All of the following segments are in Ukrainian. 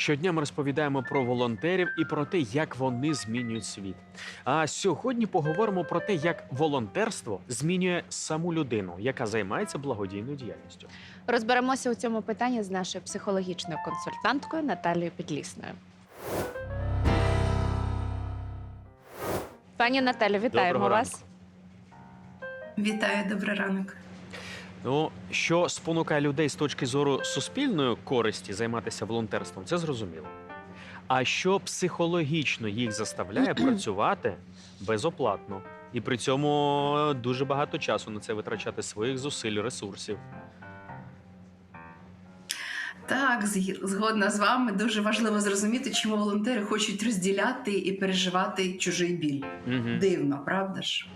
Щодня ми розповідаємо про волонтерів і про те, як вони змінюють світ. А сьогодні поговоримо про те, як волонтерство змінює саму людину, яка займається благодійною діяльністю. Розберемося у цьому питанні з нашою психологічною консультанткою Наталією Підлісною. Пані Наталі, вітаємо Доброго вас. ранку. Вітаю, добрий ранок. Ну, що спонукає людей з точки зору суспільної користі займатися волонтерством, це зрозуміло. А що психологічно їх заставляє працювати безоплатно, і при цьому дуже багато часу на це витрачати своїх зусиль, ресурсів. Так, згодна з вами. Дуже важливо зрозуміти, чому волонтери хочуть розділяти і переживати чужий біль. Угу. Дивно, правда ж?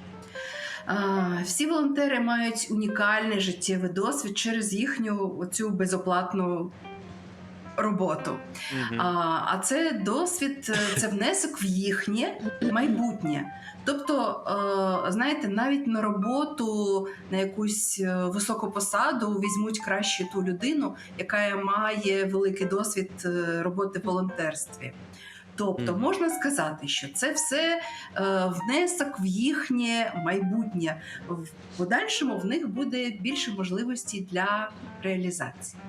Всі волонтери мають унікальний життєвий досвід через їхню оцю безоплатну роботу. Угу. А, а це досвід, е, це внесок в їхнє майбутнє. Тобто, е, знаєте, навіть на роботу на якусь е, високу посаду візьмуть краще ту людину, яка має великий досвід роботи в волонтерстві. Тобто можна сказати, що це все е, внесок в їхнє майбутнє. В подальшому в них буде більше можливостей для реалізації.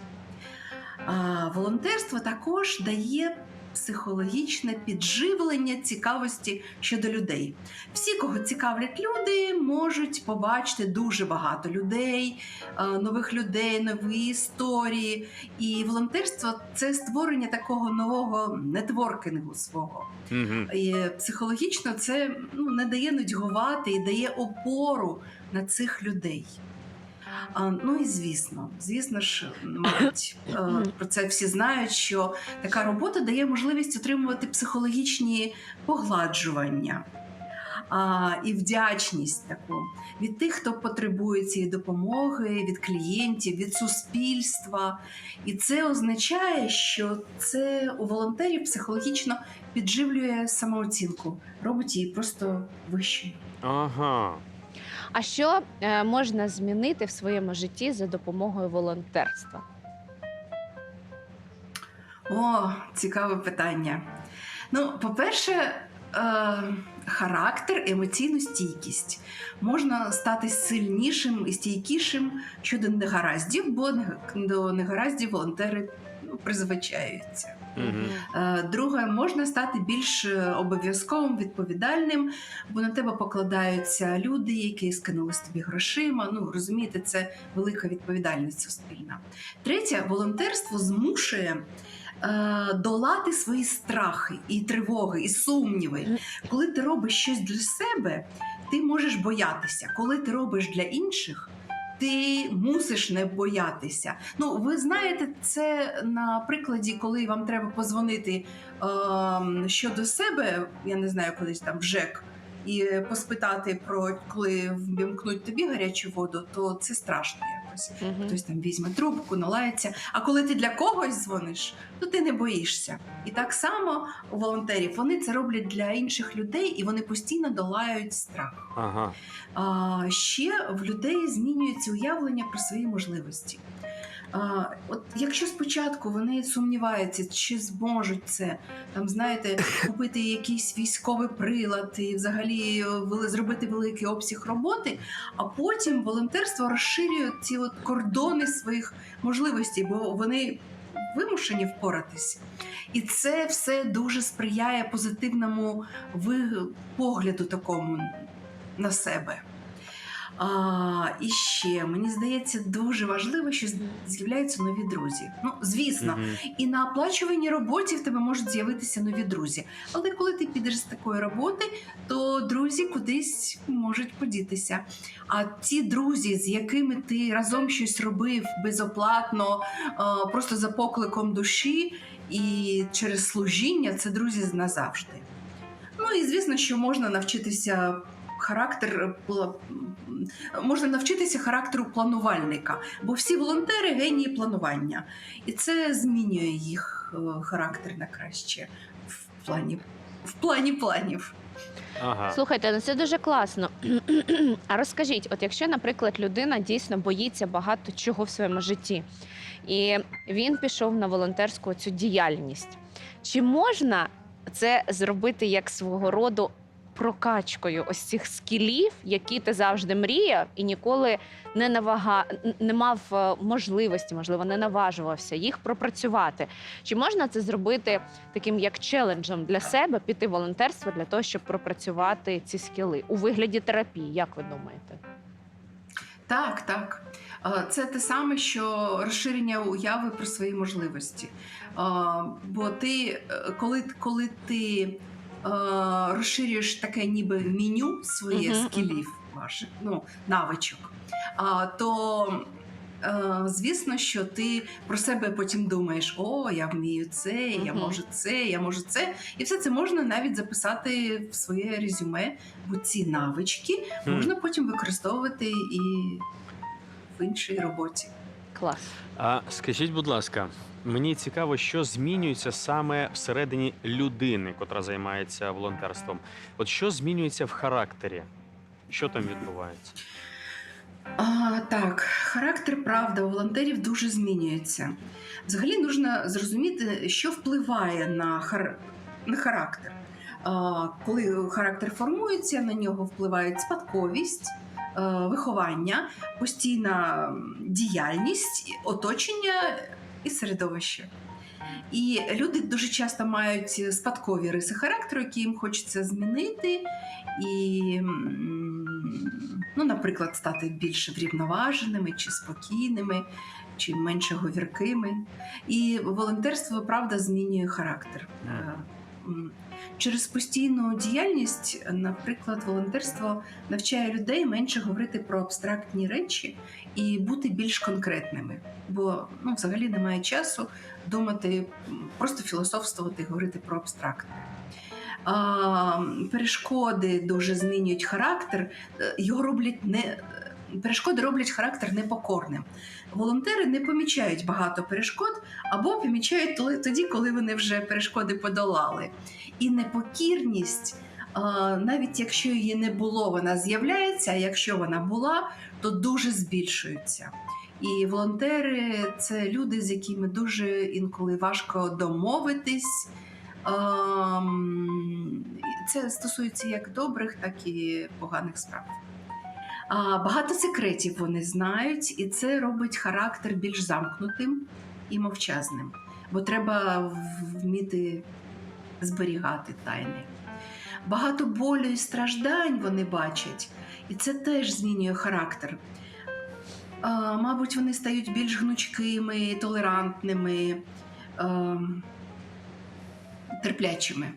Волонтерство також дає психологічне підживлення цікавості щодо людей. Всі, кого цікавлять люди, можуть побачити дуже багато людей, е, нових людей, нові історії. І волонтерство це створення такого нового нетворкінгу свого. Угу. І психологічно це ну, не дає нудьгувати і дає опору на цих людей. Ну і звісно, звісно ж, мабуть, е, про це всі знають, що така робота дає можливість отримувати психологічні погладжування. І вдячність таку від тих, хто потребує цієї допомоги, від клієнтів, від суспільства. І це означає, що це у волонтерів психологічно підживлює самооцінку, робить її просто вищою. Ага. А що е, можна змінити в своєму житті за допомогою волонтерства? О, цікаве питання. Ну, по-перше, е, характер, емоційну стійкість. Можна стати сильнішим і стійкішим щодо негараздів, бо до негараздів волонтери ну, призвичаються. Угу. Друге, можна стати більш е, обов'язковим, відповідальним, бо на тебе покладаються люди, які скинули тобі грошима. Ну розумієте, це велика відповідальність суспільна. Третє, волонтерство змушує. е, Долати свої страхи і тривоги, і сумніви. Коли ти робиш щось для себе, ти можеш боятися. Коли ти робиш для інших, ти мусиш не боятися. Ну, ви знаєте, це на прикладі, коли вам треба позвонити е, щодо себе, я не знаю, кудись там в ЖЕК, і поспитати про коли вмкнуть тобі гарячу воду, то це страшно якось. Угу. Хтось там візьме трубку, налається. А коли ти для когось дзвониш, то ти не боїшся. І так само у волонтерів вони це роблять для інших людей, і вони постійно долають страх. Ага. А, ще в людей змінюється уявлення про свої можливості. От якщо спочатку вони сумніваються, чи зможуть це, там знаєте, купити якийсь військовий прилад і взагалі е, зробити великий обсяг роботи, а потім волонтерство розширює ці от кордони своїх можливостей, бо вони вимушені впоратись. І це все дуже сприяє позитивному погляду такому на себе. А, і ще мені здається дуже важливо, що з'являються нові друзі. Ну, звісно, Мгм. і на оплачуваній роботі в тебе можуть з'явитися нові друзі. Але коли ти підеш з такої роботи, то друзі кудись можуть подітися. А ті друзі, з якими ти разом щось робив безоплатно, просто за покликом душі і через служіння, це друзі назавжди. Ну і звісно, що можна навчитися характер е, можна навчитися характеру планувальника, бо всі волонтери генії планування, і це змінює їх е, характер на краще в плані в плані планів. Ага. Слухайте, ну це дуже класно. А розкажіть, от якщо, наприклад, людина дійсно боїться багато чого в своєму житті, І він пішов на волонтерську цю діяльність. Чи можна це зробити як свого роду прокачкою ось цих скілів, які ти завжди мріяв і ніколи не навага... не мав е, можливості, можливо, не наважувався їх пропрацювати? Чи можна це зробити таким як челенджем для себе, піти в волонтерство для того, щоб пропрацювати ці скіли у вигляді терапії? Як ви думаєте? Так, так. Е, Це те саме, що розширення уяви про свої можливості. Е, Бо ти, коли, коли ти розширюєш таке ніби меню своє Мгм, скілів ваших, ну, навичок, а, то е, звісно, що ти про себе потім думаєш: о, я вмію це, я можу це, я можу це. І все це можна навіть записати в своє резюме, бо ці навички можна потім використовувати і в іншій роботі. Клас. А скажіть, будь ласка, мені цікаво, що змінюється саме всередині людини, котра займається волонтерством. От що змінюється в характері? Що там відбувається? А, так, характер правда у волонтерів дуже змінюється. Взагалі нужно зрозуміти, що впливає на, хар... на характер. А, коли характер формується, на нього впливають спадковість, виховання, постійна діяльність, оточення і середовище. І люди дуже часто мають спадкові риси характеру, які їм хочеться змінити, і, ну, наприклад, стати більш врівноваженими чи спокійними, чи менше говіркими. І волонтерство, правда, змінює характер. Через постійну діяльність, наприклад, волонтерство навчає людей менше говорити про абстрактні речі і бути більш конкретними. Бо ну, взагалі немає часу думати, просто філософствувати, говорити про абстрактне. Перешкоди дуже змінюють характер, е, його роблять не. Перешкоди роблять характер непокорним. Волонтери не помічають багато перешкод або помічають тоді, коли вони вже перешкоди подолали. І непокірність, навіть якщо її не було, вона з'являється, а якщо вона була, то дуже збільшується. І волонтери це люди, з якими дуже інколи важко домовитись. Це стосується як добрих, так і поганих справ. Багато секретів вони знають, і це робить характер більш замкнутим і мовчазним, бо треба вміти зберігати тайни. Багато болю і страждань вони бачать, і це теж змінює характер. Мабуть, вони стають більш гнучкими, толерантними, ем, терплячими.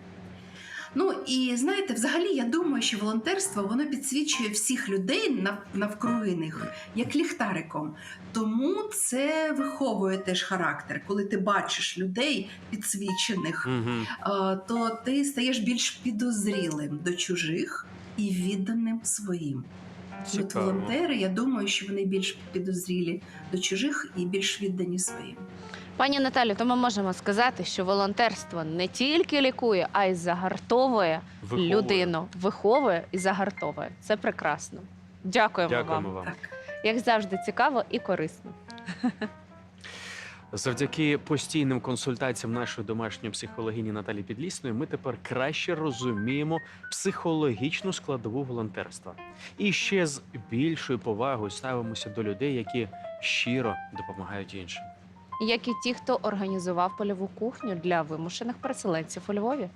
Ну і знаєте, взагалі я думаю, що волонтерство воно підсвічує всіх людей нав- навкруги них як ліхтариком. Тому це виховує теж характер. Коли ти бачиш людей підсвічених, Угу. то ти стаєш більш підозрілим до чужих і відданим своїм. От волонтери, я думаю, що вони більш підозрілі до чужих і більш віддані своїм. Пані Наталю, то ми можемо сказати, що волонтерство не тільки лікує, а й загартовує Виховує. людину, виховує і загартовує. Це прекрасно. Дякуємо, Дякуємо вам. вам. Так. Як завжди, цікаво і корисно. Завдяки постійним консультаціям нашої домашньої психологині Наталі Підлісної ми тепер краще розуміємо психологічну складову волонтерства. І ще з більшою повагою ставимося до людей, які щиро допомагають іншим. Як і ті, хто організував польову кухню для вимушених переселенців у Львові.